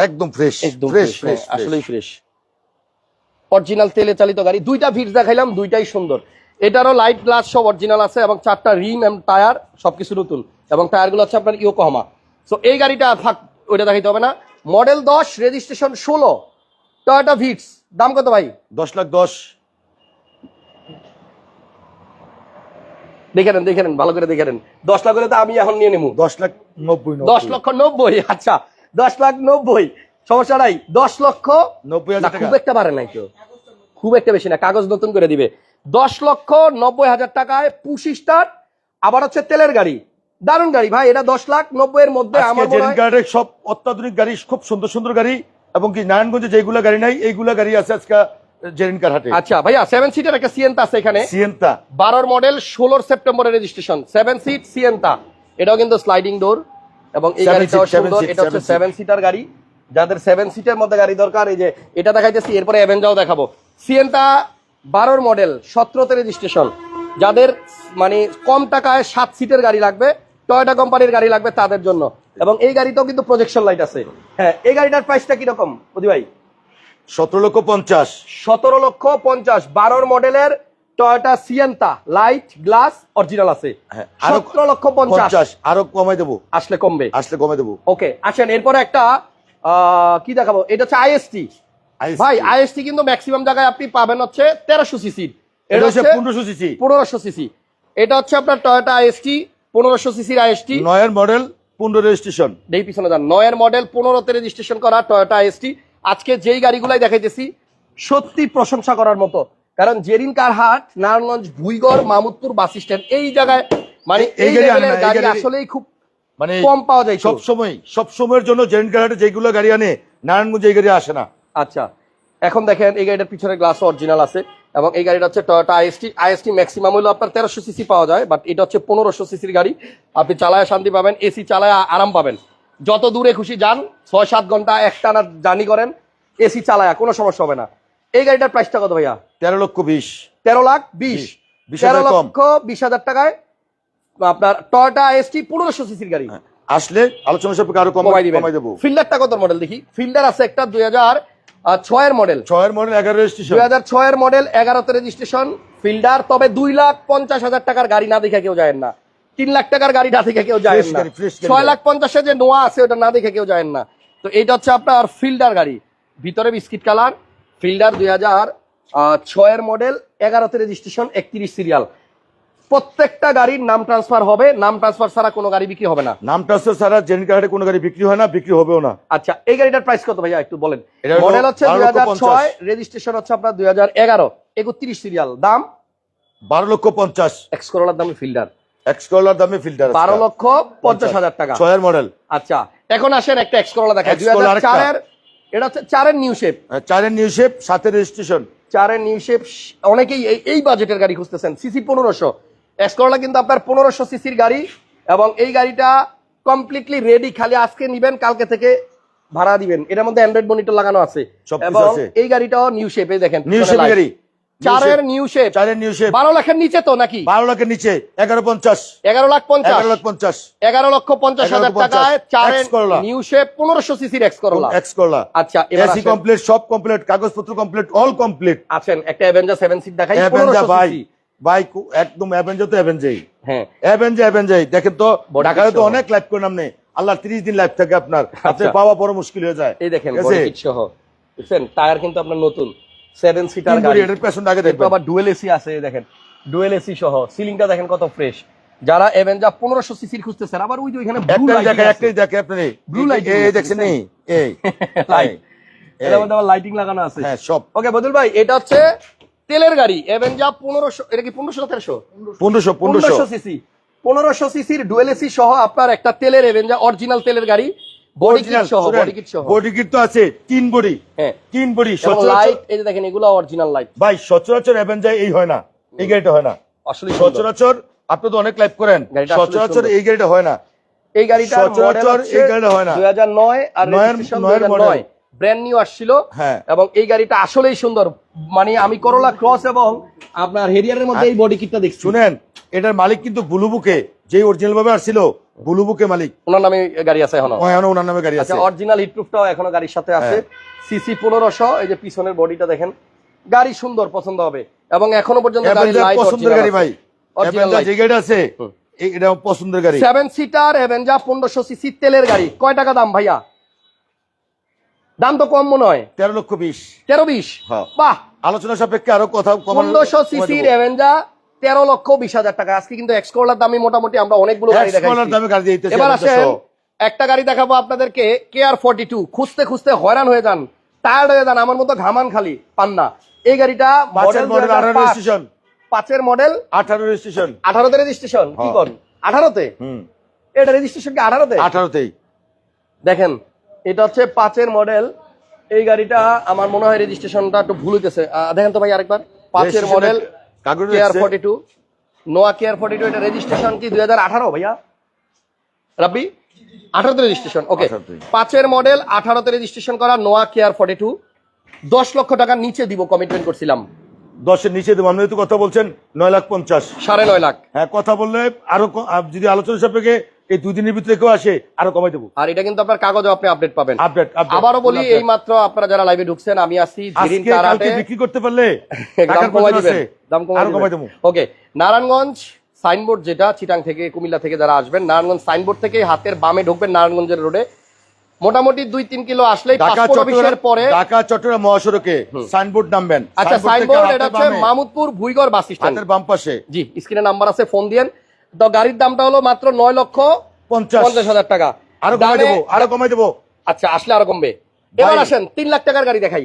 একদম ফ্রেশ একদম ফ্রেশ ফ্রেশ হ্যাঁ, আসলেই ফ্রেশ অরিজিনাল তেলে চালিত গাড়ি দুইটা ভিটস দেখাইলাম দুইটাই সুন্দর। এটারও লাইট গ্লাস সব অরিজিনাল আছে এবং চারটা রিম এবং টায়ার সবকিছু নতুন। এবং টায়ারগুলো হচ্ছে আপনার ইয়োকোহামা সো এই গাড়িটা থাক ওইটা দেখাইতে হবে না। মডেল দশ রেজিস্ট্রেশন ষোলো। টয়োটা ভিটস দাম কত ভাই? দশ লাখ দশ। দেখে নেন দেখে নেন ভালো করে দেখে নেন। দশ লাখ করে তো আমি এখন নিয়ে নেব। দশ লাখ নব্বই। দশ লক্ষ নব্বই আচ্ছা। দশ লাখ নব্বই। সমস্যা নাই দশ লক্ষ নব্বই খুব একটা বাড়ে নাই তো। খুব একটা বেশি না কাগজ নতুন করে দিবে। দশ লক্ষ নব্বই হাজার টাকায় পুশি স্টার্ট আবার হচ্ছে তেলের গাড়ি। দারুণ গাড়ি ভাই এটা দশ লাখ নব্বই এর মধ্যে আমার সব অত্যাধুনিক গাড়ি খুব সুন্দর সুন্দর গাড়ি এবং কি নারায়ণগঞ্জে যেগুলা গাড়ি নাই এইগুলা গাড়ি আছে আজকে হাটে। আচ্ছা ভাইয়া সেভেন সিটের একটা সিএনতা আছে এখানে। সিয়েন্তা বারোর মডেল ষোলোর সেপ্টেম্বরের রেজিস্ট্রেশন সেভেন সিট সিএনতা এটাও কিন্তু স্লাইডিং ডোর এবং এই গাড়িটাও সুন্দর এটা হচ্ছে সেভেন সিটার গাড়ি। যাদের সেভেন সিটের মধ্যে গাড়ি দরকার এই যে এটা দেখাইতেছি এরপরে অ্যাভেঞ্জাও দেখাবো। সিএনতা বারোর মডেল সতেরোতে রেজিস্ট্রেশন যাদের মানে কম টাকায় সাত সিটের গাড়ি লাগবে টয়োটা কোম্পানির গাড়ি লাগবে তাদের জন্য। এবং এই গাড়িতেও কিন্তু প্রজেকশন লাইট আছে। হ্যাঁ এই গাড়িটার প্রাইসটা কীরকম বুঝি ভাই? সতেরো লক্ষ পঞ্চাশ। সতেরো লক্ষ পঞ্চাশ বারোর মডেলের Toyota Sienta light glass original আছে। হ্যাঁ, সতেরো লক্ষ পঞ্চাশ। আরও কমাই দেবো। আসলে কমবে। আসলে কমাই দেবো। ওকে আসেন এরপরে একটা কি দেখাবো? এটা হচ্ছে আইএসটি ভাই আইএসটি কিন্তু ম্যাক্সিমাম জায়গায় আপনি পাবেন হচ্ছে তেরোশো সিসির এটা হচ্ছে পনেরোশো সিসি পনেরোশো সিসি এটা হচ্ছে আপনার টয়োটা আইএসটি পনেরোশো সিসির আইএসটি নয়ের মডেল পনেরো রেজিস্ট্রেশন এই পিছনে যান নয়ের মডেল পনেরোতে রেজিস্ট্রেশন করা টয়োটা আইএসটি আজকে যেই গাড়িগুলাই দেখাইতেছি সত্যি প্রশংসা করার মতো। কারণ জেরিন কারহাট নারায়ণগঞ্জ ভুইগড় মামুদপুর বাস স্ট্যান্ড এই জায়গায় মানে এই গাড়ি আসলেই খুব মানে কম পাওয়া যায় সব সময় সব সময়ের জন্য জেন কারহাটে যেগুলো গাড়ি আনে নারায়ণগঞ্জ এই গাড়ি আসে না। আচ্ছা এখন দেখেন এই গাড়িটার পিছনে গ্লাস অরিজিনাল আছে এবং এই গাড়িটা হচ্ছে টয়োটা আইএসটি আইএসটি ম্যাক্সিমাম হলো আপনার তেরোশো সিসি পাওয়া যায় বাট এটা হচ্ছে পনেরোশো সিসির গাড়ি। আপনি চালায় শান্তি পাবেন এসি চালায় আরাম পাবেন। যত দূরে খুশি যান ছয় সাত ঘণ্টা একটানা জার্নি করেন এসি চালায় কোনো সমস্যা হবে না। এই গাড়িটার প্রাইসটা কত ভাইয়া? তেরো লক্ষ বিশ। তেরো লাখ বিশ। তেরো লক্ষ বিশ হাজার টাকায় আপনার টয়োটা আইএসটি পনেরোশো সিসির গাড়ি। আসলে আলোচনা সাপেক্ষে আরও কমাই কমাই দেবো। ফিল্ডারটা কত মডেল দেখি? ফিল্ডার আছে একটা দুই হাজার ছয়ের মডেল ছয়ের মডেল এগারো রেজিস্ট্রেশন দুই হাজার ছয়ের মডেল এগারোতে রেজিস্ট্রেশন ফিল্ডার তবে দুই লাখ পঞ্চাশ হাজার টাকার গাড়ি না দেখে কেউ যায় না। তিন লাখ টাকার গাড়ি না দেখে কেউ যায় না। ছয় লাখ পঞ্চাশে যে নোয়া আছে ওটা না দেখে কেউ যায় না। তো এইটা হচ্ছে আপনার ফিল্ডার গাড়ি। ভিতরে বিস্কিট কালার ফিল্ডার দুই হাজার ছয়ের মডেল এগারোতে রেজিস্ট্রেশন একত্রিশ সিরিয়াল। প্রত্যেকটা গাড়ির নাম ট্রান্সফার হবে নাম ট্রান্সফার ছাড়া কোনো গাড়ি বিক্রি হবে না। নাম ট্রান্সফার ছাড়া জেন কারহাটে কোনো গাড়ি বিক্রি হয় না বিক্রি হবেও না। আচ্ছা এই গাড়িটার প্রাইস কত ভাইয়া একটু বলেন? মডেল হচ্ছে দুই হাজার ছয় রেজিস্ট্রেশন হচ্ছে আপনার দুই হাজার এগারো একত্রিশ সিরিয়াল। দাম? বারো লক্ষ পঞ্চাশ। এক্স করোলার দামে ফিল্ডার। এক্স দামে ফিল্টার বারো লক্ষ পঞ্চাশ হাজার টাকা। ছয়ের মডেল। আচ্ছা এখন আসেন একটা এক্স করোলা দেখা দুই হাজার চারের এটা হচ্ছে চারের নিউ শেপ চারের নিউ শেপ সাথে রেজিস্ট্রেশন চারের নিউ শেপ অনেকেই এই- বাজেটের গাড়ি খুঁজতেছেন সিসি পনেরোশো। এক্স করোলা কিন্তু আপনার পনেরোশো সিসির গাড়ি এবং এই গাড়িটা কমপ্লিটলি রেডি খালি আজকে নিবেন কালকে থেকে ভাড়া দিবেন। এটার মধ্যে অ্যান্ড্রয়েড মনিটর লাগানো আছে। এবং। এই গাড়িটাও নিউ শেপে দেখেন নিউ শেপ গাড়ি। চারের নিউ শেপ চারের নিউ শেপ বারো লাখের নিচে তো নাকি? বারো লাখের নিচে এগারো পঞ্চাশ। এগারো লাখ পঞ্চাশ। এগারো লাখ পঞ্চাশ। এগারো লক্ষ পঞ্চাশ হাজার টাকায় চারের নিউ শেপ পনেরোশো সিসির এক্স করলা এক্স করলা আচ্ছা এসি কমপ্লিট সব কমপ্লিট কাগজপত্র কমপ্লিট অল কমপ্লিট আছেন একটা অ্যাভেঞ্জার সেভেন সিট দেখাই অ্যাভেঞ্জা পনেরোশো ভাই ভাই একদম অ্যাভেঞ্জা তো অ্যাভেঞ্জাই হ্যাঁ। অ্যাভেঞ্জা অ্যাভেঞ্জাই দেখেন তো ঢাকায় তো। অনেক লাইভ করেন আপনি আল্লাহ ত্রিশ দিন লাইভ থাকে আপনার। আপনি আচ্ছা। পাওয়া বড় মুশকিল হয়ে যায়। এই দেখেন সহ টায়ার কিন্তু আপনার নতুন। সেভেন সিটার গাড়ি। এটার পেছনটা আগে দেখবেন। আবার ডুয়েল এসি আছে দেখেন। ডুয়েল এসি সহ সিলিংটা দেখেন কত ফ্রেশ যারা পনেরোশো সিসির খুঁজতেছেন আবার ওই যে ওইখানে ব্লু দেখে লাইট একটাই দেখে আপনি। Blue light এই- দেখছেন এই এই লাইট মধ্যে আবার লাইটিং লাগানো আছে। হ্যাঁ সব। ওকে বদল ভাই এটা হচ্ছে তেলের গাড়ি। অ্যাভেঞ্জার পনেরোশো এটা কি পনেরোশো না তেরোশো? পনেরোশো পনেরোশো। পনেরোশো সিসি পনেরোশো সিসির ডুয়েল এসি সহ আপনার একটা তেলের এভেঞ্জার অরিজিনাল তেলের গাড়ি। বডি কিট সহ বডি কিট সহ। বডি কিট তো আছে তিন বডি হ্যাঁ। তিন বডি সচরাচর এই যে দেখেন এগুলো অরিজিনাল লাইট ভাই সচরাচর অ্যাভেঞ্জার এই হয় না। এই গাড়িটা হয় না। আসলে সচরাচর আপনি তো অনেক লাইভ করেন। সচরাচর এই গাড়িটা হয় না। এই গাড়িটার সচরাচর এই গাড়িটা হয় না। দুই হাজার নয় আর রেজিস্ট্রেশন নয়ের দুই model। নয়। ব্র্যান্ড নিউ আসছিল। হ্যাঁ। এবং এই গাড়িটা আসলেই সুন্দর। মানে আমি করোলা ক্রস এবং আপনার হেরিয়ারের মধ্যে এই বডি কিটটা দেখছি। শুনেন এটার মালিক কিন্তু বুলুবুকে যে অরিজিনাল ভাবে আসছিল বুলুবুকে মালিক। ওনার নামে গাড়ি আছে এখনও। এখনও ওনার নামে গাড়ি আছে। আচ্ছা অরিজিনাল হিটপ্রুফটাও এখনও গাড়ির সাথে আছে। হ্যাঁ। সিসি পনেরোশো এই যে পিছনের বডিটা দেখেন। গাড়ি সুন্দর পছন্দ হবে। এবং এখনও পর্যন্ত গাড়ি লাইট পছন্দের গাড়ি ভাই। অ্যাভেঞ্জার যে গাড়ি আছে এটা পছন্দের গাড়ি। সেভেন সিটার এভেঞ্জার পনেরোশো সিসি তেলের গাড়ি। কয় টাকা দাম ভাইয়া? দাম তো কম মনে হয়। তেরো লক্ষ বিশ। তেরো বিশ? হ্যাঁ। বাহ! আলোচনা সাপেক্ষে আরও কথা কমানো- পনেরোশো কমাই সিসির দেবো। তেরো লক্ষ বিশ হাজার টাকা। আজকে কিন্তু এক্সকোলার দামে মোটামুটি আমরা অনেকগুলো গাড়ি এবার আসেন একটা গাড়ি দেখাবো আপনাদেরকে কে আর ফর্টি টু খুঁজতে খুঁজতে হয়রান হয়ে যান টায়ার্ড হয়ে যান আমার মতো ঘামান খালি পান না। এই গাড়িটা পাঁচের মডেল আঠারো রেজিস্ট্রেশন আঠারোতে রেজিস্ট্রেশন কি হ্যাঁ। কর আঠারোতে? এটা রেজিস্ট্রেশন কি আঠারোতে? আঠারোতেই। দেখেন এটা হচ্ছে পাঁচের মডেল এই গাড়িটা আমার মনে হয় রেজিস্ট্রেশনটা একটু ভুল হইতেছে। দেখেন তো ভাই আরেকবার। পাঁচের model K R forty two Noah K R forty two এটা রেজিস্ট্রেশন কি দুই হাজার আঠারো ভাইয়া? রাব্বি? আঠারোতে রেজিস্ট্রেশন ওকে 18 তে। পাঁচের মডেল আঠারোতে রেজিস্ট্রেশন করা নোয়া কেয়ার ফর্টি টু দশ লক্ষ টাকার নিচে দিব কমিটমেন্ট করছিলাম। দশের নিচে দেবো আপনি তো কথা বলছেন নয় লাখ পঞ্চাশ। সাড়ে নয় লাখ। হ্যাঁ কথা বললে আরও যদি আলোচনা সাপেক্ষে এই দুই দিনের ভিতরে কেউ আসে আরও কমাই দেবো। আর এটা কিন্তু আপনার কাগজে আপনি আপডেট পাবেন। আপডেট আবারও বলি এই মাত্র আপনারা যারা লাইভে ঢুকছেন আমি আসি কারাটে বিক্রি করতে পারলে দাম কমাই দিবেন দাম কমাই দেবো। ওকে নারায়ণগঞ্জ সাইনবোর্ড যেটা চিটাং থেকে কুমিল্লা থেকে যারা আসবেন নারায়ণগঞ্জ সাইনবোর্ড থেকে হাতের বামে ঢুকবেন নারায়ণগঞ্জের রোডে মোটামুটি দুই তিন কিলো আসলেই পাসপোর্ট পরে ঢাকা চট্টগ্রাম মহাসড়কে সাইনবোর্ড নামবেন। আচ্ছা সাইনবোর্ড এটা হচ্ছে মামুদপুর ভুইগড় বাস স্ট্যান্ড বাম পাশে। জি স্ক্রিনে নাম্বার আছে ফোন দিয়েন। তো গাড়ির দামটা হলো মাত্র নয় লক্ষ পঞ্চাশ। হাজার টাকা। আরও কমাই দেবো আরও কমাই দেবো। আচ্ছা আসলে আরও কমবে। এবার আসেন তিন লাখ টাকার গাড়ি দেখাই।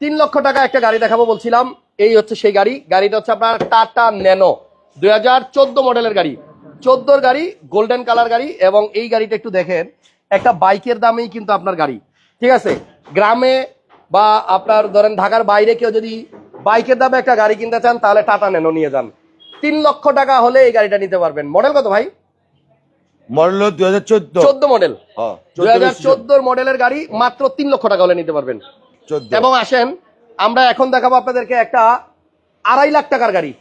তিন লক্ষ টাকা একটা গাড়ি দেখাবো বলছিলাম এই হচ্ছে সেই গাড়ি। গাড়িটা হচ্ছে আপনার টাটা ন্যানো দুই হাজার চোদ্দ মডেলের গাড়ি। চোদ্দোর গাড়ি গোল্ডেন কালার গাড়ি এবং এই গাড়িটা একটু দেখেন একটা বাইকের দামেই কিন্তু আপনার গাড়ি। ঠিক আছে? গ্রামে বা আপনার ধরেন ঢাকার বাইরে কেউ যদি বাইকের দামে একটা গাড়ি কিনতে চান তাহলে টাটা ন্যানো নিয়ে যান। তিন লক্ষ টাকা হলে এই গাড়িটা নিতে পারবেন। মডেল কত ভাই? মডেল দুই হাজার চোদ্দ। চোদ্দ মডেল। হ্যাঁ, দুই হাজার চোদ্দোর মডেলের গাড়ি মাত্র তিন লক্ষ টাকা হলে নিতে পারবেন। এবং আসেন আমরা এখন দেখাবো আপনাদেরকে একটা আড়াই লাখ টাকার গাড়ি।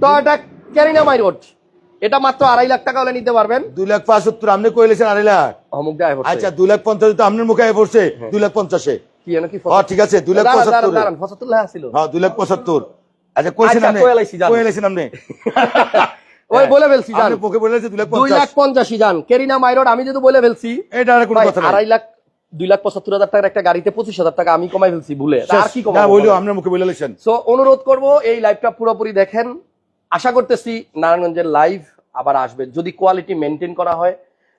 তো এটা ক্যারিনা মাই রোড এটা মাত্র আড়াই লাখ টাকা হলে নিতে পারবেন। দুই লাখ পঁচাত্তর আপনি কইলেছেন আড়াই লাখ? অমুক দেয় আচ্ছা দুই লাখ পঞ্চাশ তো আপনার মুখে পড়ছে। দুই লাখ পঞ্চাশে। হ্যাঁ ঠিক আছে দুই লাখ পঁচাত্তর। হ্যাঁ দুই লাখ পঁচাত্তর। আচ্ছা কইছেন আচ্ছা, আপনি আপনি ওই বলে ফেলছি জান। লাখ দুই লাখ পঞ্চাশ। পঞ্চাশি জান। কেরিনা মাই আমি যদি বলে ফেলছি এটা আর কোনো কথা নাই। আড়াই লাখ দুই লাখ পঁচাত্তর হাজার টাকার একটা গাড়িতে পঁচিশ হাজার টাকা আমি কমাই ফেলছি ভুলে। আর কি? আপনার মুখে বলে সো অনুরোধ করব এই লাইভটা পুরোপুরি দেখেন। আশা করতেছি নারায়ণগঞ্জের লাইভ আবার আসবে। যদি কোয়ালিটি মেনটেন করা হয়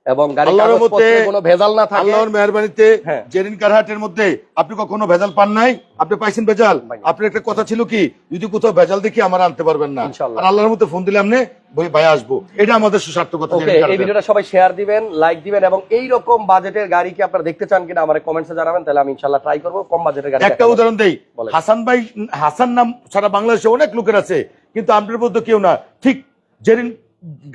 এবং গাড়ি আল্লাহর কাগজপত্রে মধ্যে কোনো ভেজাল না থাকে। আল্লাহর মেহরবানিতে হ্যাঁ। জেরিন কারহাটের মধ্যে আপনি কখনো ভেজাল পান নাই? আপনি পাইছেন ভেজাল? আপনার একটা কথা ছিল কি? যদি কোথাও ভেজাল দেখি আমার আনতে পারবেন না। আর আল্লাহর মধ্যে ফোন দিলে আপনি ভাই ভাই আসব। এটা আমাদের সুস্বার্থকতা এই ভিডিওটা সবাই শেয়ার দিবেন লাইক দিবেন এবং এই রকম বাজেটের গাড়ি কি আপনারা দেখতে চান কিনা আমার কমেন্টসে জানাবেন তাহলে আমি ইনশাআল্লাহ ট্রাই করব কম বাজেটের গাড়ি একটা উদাহরণ দেই। হাসান ভাই হাসান নাম সারা বাংলাদেশে অনেক লোকের আছে কিন্তু আপনার মধ্যে কেউ না। ঠিক জেরিন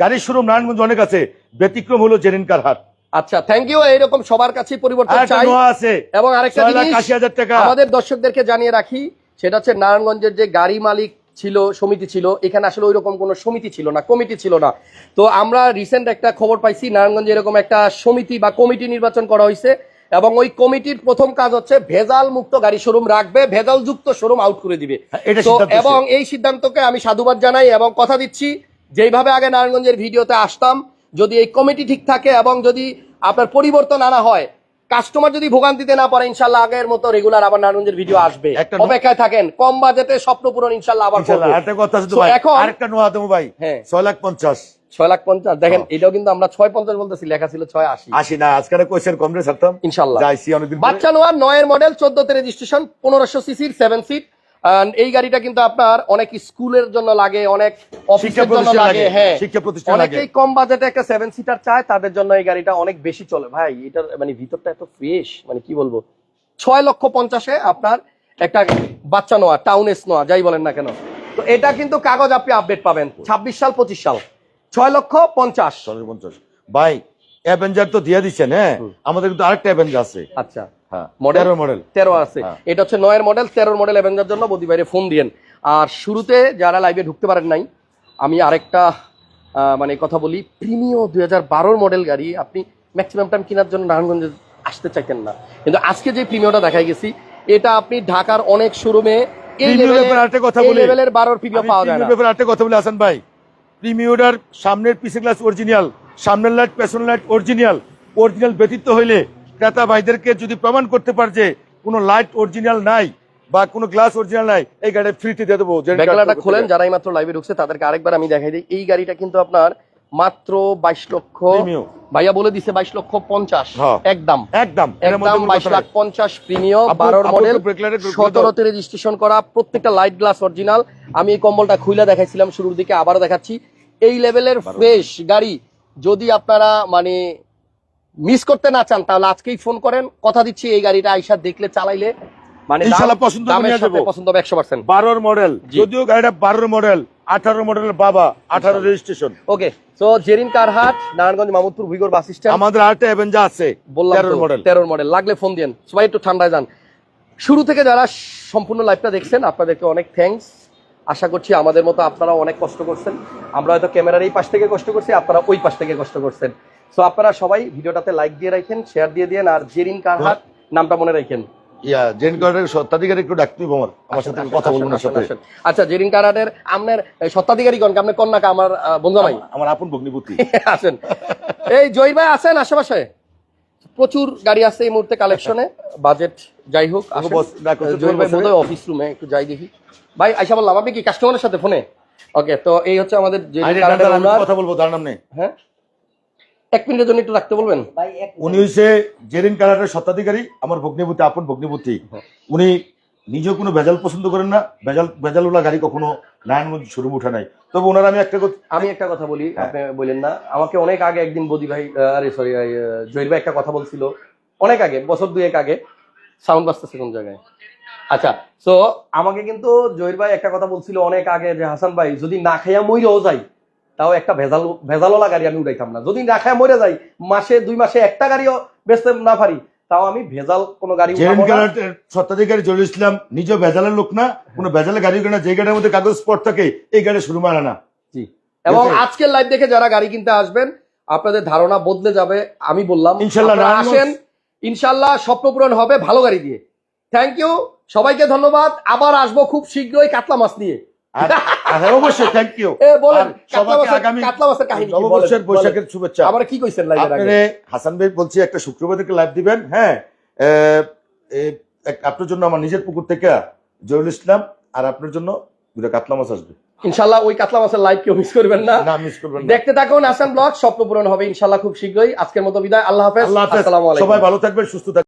গাড়ির শোরুম নারায়ণগঞ্জ অনেক আছে। ব্যতিক্রম হলো জেরিন কারহাট আচ্ছা থ্যাংক ইউ এইরকম সবার কাছে পরিবর্তন চাই। আছে। এবং আরেকটা জিনিস টাকা। আমাদের দর্শকদেরকে জানিয়ে রাখি সেটা হচ্ছে নারায়ণগঞ্জের যে গাড়ি মালিক ছিল সমিতি ছিল এখানে আসলে ওই রকম কোনো সমিতি ছিল না কমিটি ছিল না। তো আমরা রিসেন্ট একটা খবর পাইছি নারায়ণগঞ্জে এরকম একটা সমিতি বা কমিটি নির্বাচন করা হয়েছে। এবং ওই কমিটির প্রথম কাজ হচ্ছে ভেজাল মুক্ত গাড়ি শোরুম রাখবে ভেজাল যুক্ত শোরুম আউট করে দিবে। হ্যাঁ, এবং এই সিদ্ধান্তকে আমি সাধুবাদ জানাই এবং কথা দিচ্ছি যেইভাবে আগে নারায়ণগঞ্জের ভিডিওতে আসতাম যদি এই কমিটি ঠিক থাকে এবং যদি আপনার পরিবর্তন আনা হয় কাস্টমার যদি ভোগান্তিতে না পারে ইনশাল্লাহ আগের মতো রেগুলার আবার নারায়ণগঞ্জের ভিডিও আসবে। অপেক্ষায় থাকেন কম বাজেটে স্বপ্ন পূরণ ইনশাল্লাহ আবার করব। কথা এখন আরেকটা নোয়া দেবো ভাই হ্যাঁ। ছয় লাখ পঞ্চাশ। ছয় লাখ পঞ্চাশ। দেখেন হ্যাঁ। এটাও কিন্তু আমরা ছয় পঞ্চাশ বলতেছি লেখা ছিল ছয় আশি। আসি না আজকাল কোয়েশ্চেন কম রে ছাড়তাম। ইনশাল্লাহ। বাচ্চা নোয়ার নয়ের মডেল চোদ্দতে রেজিস্ট্রেশন পনেরোশো সিসির সেভেন সিট এই গাড়িটা কিন্তু আপনার অনেক স্কুলের জন্য লাগে অনেক অফিসের জন্য লাগে হ্যাঁ। শিক্ষা প্রতিষ্ঠান লাগে। অনেকেই কম বাজেটে একটা সেভেন সিটার চায় তাদের জন্য এই গাড়িটা অনেক বেশি চলে। ভাই এটার মানে ভিতরটা এত ফ্রেশ মানে কি বলব? ছয় লক্ষ পঞ্চাশে আপনার একটা বাচ্চা নোয়া টাউন এস নোয়া যাই বলেন না কেন। তো এটা কিন্তু কাগজ আপনি আপডেট পাবেন ছাব্বিশ সাল পঁচিশ সাল। ছয় লক্ষ পঞ্চাশ। পঞ্চাশ। ভাই অ্যাভেঞ্জার তো দিয়ে দিচ্ছেন হ্যাঁ? আমাদের কিন্তু আরেকটা অ্যাভেঞ্জার আছে। আচ্ছা। মডেল? Model model. তেরো আছে। হ্যাঁ। এটা হচ্ছে নয়ের মডেল তেরোর মডেল জন্য বদি বাইরে ফোন দিয়েন। আর শুরুতে যারা লাইভে ঢুকতে পারেন নাই আমি আরেকটা আহ, মানে কথা বলি প্রিমিও দুই হাজার বারোর মডেল গাড়ি আপনি ম্যাক্সিমাম টাইম কেনার জন্য নারায়ণগঞ্জে আসতে চাইতেন না। কিন্তু আজকে যে প্রিমিওটা দেখাই গেছি এটা আপনি ঢাকার অনেক শোরুমে এই লেভেলের- কথা এই বলি। লেভেলের বারোর প্রিমিও পাওয়া যায় না। ব্যাপারে কথা বলে আছেন ভাই। সামনের পিছে গ্লাস অরিজিনাল সামনের লাইট পেছনের লাইট অরিজিনাল অরিজিনাল ব্যতীত হইলে ক্রেতা ভাইদেরকে যদি প্রমাণ করতে পার যে কোনো লাইট অরিজিনাল নাই বা কোনো গ্লাস অরিজিনাল নাই এই গাড়ি ফ্রিতে দিয়ে দেবো। ব্যাকলাটা খোলেন। যারাই মাত্র লাইভে ঢুকছে তাদেরকে আরেকবার আমি দেখাই দিই। এই গাড়িটা কিন্তু আপনার মাত্র বাইশ লক্ষ ভাইয়া বলে দিছে বাইশ লক্ষ পঞ্চাশ। হ্যাঁ। একদম। একদম। একদম বাইশ লাখ পঞ্চাশ প্রিমিয়াম বারোর মডেল সতেরোতে রেজিস্ট্রেশন করা প্রত্যেকটা লাইট গ্লাস অরিজিনাল আমি এই কম্বলটা খুলে দেখাইছিলাম শুরুর দিকে আবারও দেখাচ্ছি। এই লেভেলের ফ্রেশ গাড়ি যদি আপনারা মানে মিস করতে না চান তাহলে আজকেই ফোন করেন কথা দিচ্ছি এই গাড়িটা আইসা দেখলে চালাইলে মানে পছন্দ দামের সাথে পছন্দ হবে একশো পার্সেন্ট বারোর মডেল যদিও গাড়িটা বারোর মডেল আঠারো মডেলের বাবা আঠারো registration okay so Jerin Carhat Narayanganj Mamudpur ভিগোর bus stand. আমাদের আরেকটা অ্যাভেঞ্জা আছে বললাম তেরোর মডেল তেরোর মডেল লাগলে ফোন দিন সবাই একটু ঠান্ডায় যান। শুরু থেকে যারা সম্পূর্ণ লাইভটা দেখছেন আপনাদেরকে অনেক থ্যাঙ্কস আশা করছি আমাদের মতো আপনারা অনেক কষ্ট করছেন। আমরা হয়তো ক্যামেরার এই পাশ থেকে কষ্ট করছি আপনারা ওই পাশ থেকে কষ্ট করছেন। সো আপনারা সবাই ভিডিওটাতে লাইক দিয়ে রাখেন শেয়ার দিয়ে দিন আর জেরিন কারহাট নামটা মনে রাখেন। ইয়া জেন কার্ডের সত্ত্বাধিকারী একটু ডাকতে হবে আমার। আমার সাথে কথা আসেন, সাথে। আচ্ছা জেরিন কারহাটের আপনার সত্ত্বাধিকারী কন আপনার কন্যাকা আমার বন্ধু বন্ধুমাই আমার আপন ভগ্নিপতি। আসেন। এই জয় ভাই আছেন আশেপাশে? প্রচুর গাড়ি আছে এই মুহূর্তে কালেকশনে বাজেট যাই হোক ভাই বোধহয় অফিস রুমে একটু যাই দেখি। ভাই আইসা বললাম আপনি কি কাস্টমারের সাথে ফোনে ওকে তো এই হচ্ছে আমাদের। কথা বলব তার নাম নেই। হ্যাঁ? এক মিনিটের জন্য একটু রাখতে বলবেন? উনি হচ্ছে জেরিন কালারের সত্ত্বাধিকারী আমার ভগ্নিপতি আপন ভগ্নিপতি। উনি নিজেও কোনো ভেজাল পছন্দ করেন না ভেজাল ভেজালওয়ালা গাড়ি কখনো নারায়ণগঞ্জ শোরুম উঠে নাই। তবে ওনার আমি একটা কথা আমি একটা কথা বলি হ্যাঁ। আপনি বলেন না। আমাকে অনেক আগে একদিন বদি ভাই আরে সরি জহির ভাই একটা কথা বলছিল। অনেক আগে বছর দুয়েক আগে। সাউন্ড বাজতেছে কোন জায়গায়? আচ্ছা তো আমাকে কিন্তু জহির ভাই একটা কথা বলছিল অনেক আগে যে হাসান ভাই যদি না খাইয়া মইরেও যাই তাও একটা ভেজাল ভেজালওয়ালা গাড়ি আমি উড়াইতাম না। যদি না খাইয়া মরে যাই মাসে দুই মাসে একটা গাড়িও বেচতে না পারি তাও আমি ভেজাল কোনো গাড়ি সত্ত্বাধিকারী জলিল ইসলাম নিজেও ভেজালের লোক না কোনো ভেজালের গাড়ি কেনা যে গাড়ির মধ্যে কাগজ স্পট থাকে এই গাড়ি শুরু মারা না। জি। এবং আজকের লাইভ দেখে যারা গাড়ি কিনতে আসবেন আপনাদের ধারণা বদলে যাবে আমি বললাম। ইনশাল্লাহ, আসেন ইনশাল্লাহ স্বপ্ন পূরণ হবে ভালো গাড়ি দিয়ে। থ্যাংক ইউ সবাইকে ধন্যবাদ। আবার আসব খুব শীঘ্রই কাতলা মাছ নিয়ে। অবশ্যই থ্যাংক ইউ বলেন কাতলা মাছের আগামী কাতলা মাছের কাহিনী নববর্ষের বৈশাখের শুভেচ্ছা। আবার কি কইছেন লাইভের আগে? হাসান ভাই বলছি একটা শুক্রবার থেকে লাইভ দিবেন হ্যাঁ? এ, এ, এক- আপনার জন্য আমার নিজের পুকুর থেকে জহুরুল ইসলাম আর আপনার জন্য দুটো কাতলা মাছ আসবে। ইনশাল্লাহ ওই কাতলা মাছের লাইভ কেউ মিস করবেন না। না মিস করবেন দেখতে থাকুন আসান ব্লগ স্বপ্ন পূরণ হবে ইনশাল্লাহ খুব শীঘ্রই। আজকের মতো বিদায় আল্লাহ হাফেজ। আল্লাহ হাফেজ। সবাই ভালো থাকবেন সুস্থ থাকবেন।